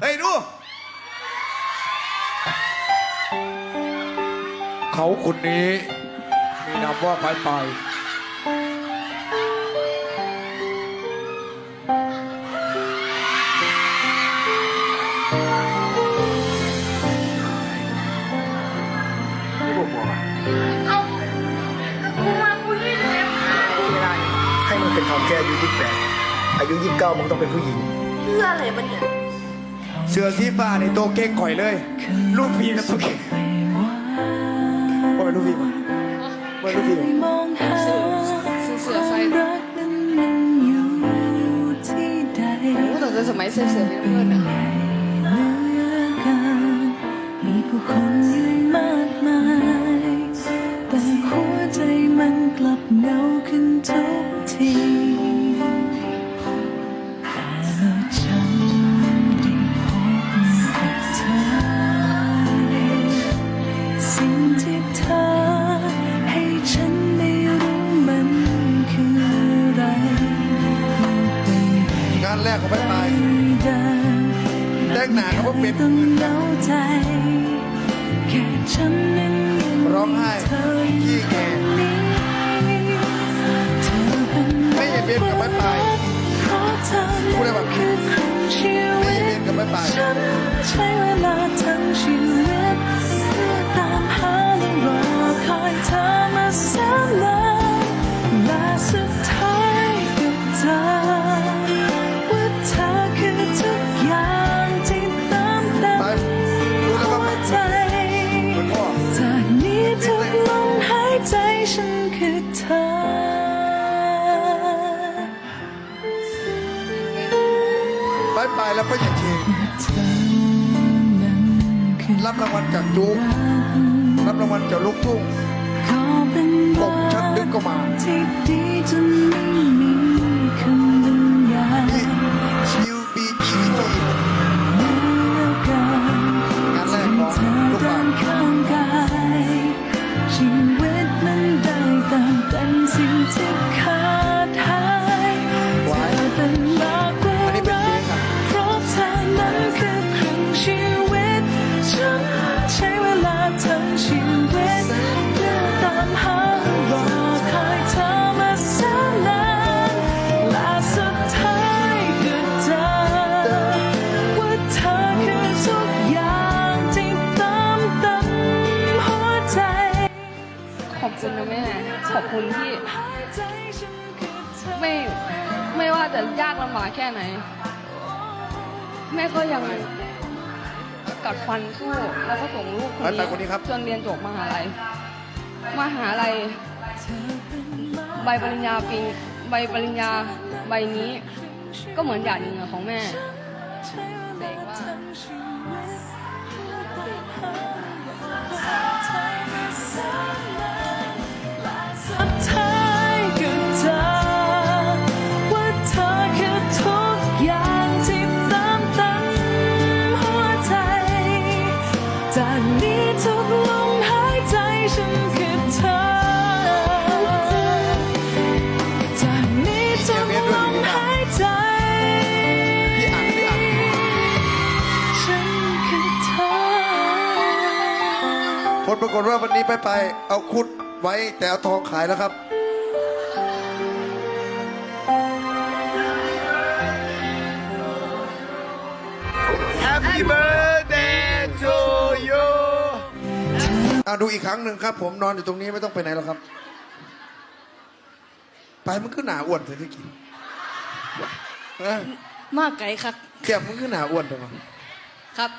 เฮ้ยดู เขาคนนี้ มีนามว่าไปไปเอากูมากูยี่สิบเอ็ดไม่ได้ให้มันเป็นทอมแค่อายุยี่สิบแปดอายุยี่สิบเก้ามึงต้องเป็นผู้หญิง เพื่ออะไรมันเนี่ย เสือสีฟ้าในตัวเก่งข่อยเลย ลูกพี่กับโตเก่งว่าเป็นลูกพี่มั้ยว่าเป็นลูกพี่มั้ยมองหาเสือเสื้อใส่โอ้แต่สมัยเสือเสือเป็นเพื่อนอะ ของไปไปเดิมแรกหนาเขาก็เป็นต้องเหงาใจแค่ฉันนั้นร้องไห้เธอขี้แกนี้เธอเป็นไม่เห็นเป็นกับไปไปเพราะเธอพูดได้นั้ปะนคือครึ่งชีไม่วิเห็นตเป็นกับไปไป ไปไปแล้วก็อย่าเชงเธอนั้นคือรับรางวัลจากจุ๊กรับรางวัลจากลูกทุ่งขอเป็นผมชัดดึกก็มา อบคุณที่ใจฉันคือเธอไม่ไม่ว่าจะยากลำบากแค่ไหน แม่ก็ยังกัดฟันสู้แล้วก็ส่งลูกคนไปไปคนนี้ครับจนเรียนจบมหาลัยมหาลัยใบปริญญาปีใบปริญญาใบนี้ ก็เหมือนหยาดเหงื่อของแม่เด็กว่าากฏว่าวันนี้ไปไปเอาคุดไว้แต่เอาทองขายแล้วครับ Happy birthday to you อ่าดูอีกครั้งหนึ่งครับ ผมนอนอยู่ตรงนี้ไม่ต้องไปไหนหรอกครับ ไปมันคือหนาอ้วนเถอะที่กินเอ้ยมากไกลครับแก้มมันคือหนาอ้วนเถอะมั้งครับ